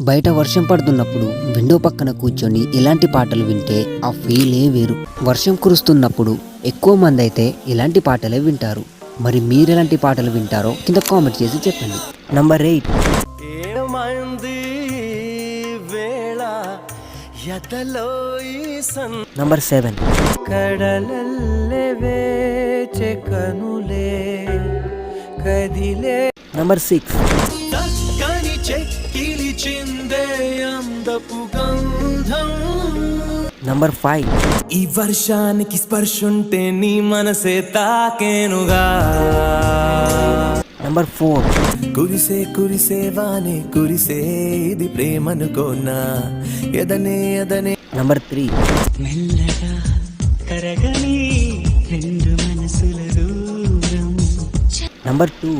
బయట వర్షం పడుతున్నప్పుడు విండో పక్కన కూర్చొని ఇలాంటి పాటలు వింటే ఆ ఫీలే వేరు. వర్షం కురుస్తున్నప్పుడు ఎక్కువ మంది అయితే ఇలాంటి పాటలే వింటారు. మరి మీరు ఎలాంటి పాటలు వింటారో కింద కామెంట్ చేసి చెప్పండి. Number eight number seven number six అందపు గంధం. నంబర్ ఫైవ్ ఈ వర్షానికి స్పర్శుంటే నీ మనసే తాకేనుగా. నంబర్ ఫోర్ కురిసే కురిసే వానే కురిసే ఇది ప్రేమనుకోనా ఎదనే ఎదనే. నంబర్ త్రీ మెల్లగా కరగని రెండు మనసుల దూరం. Number two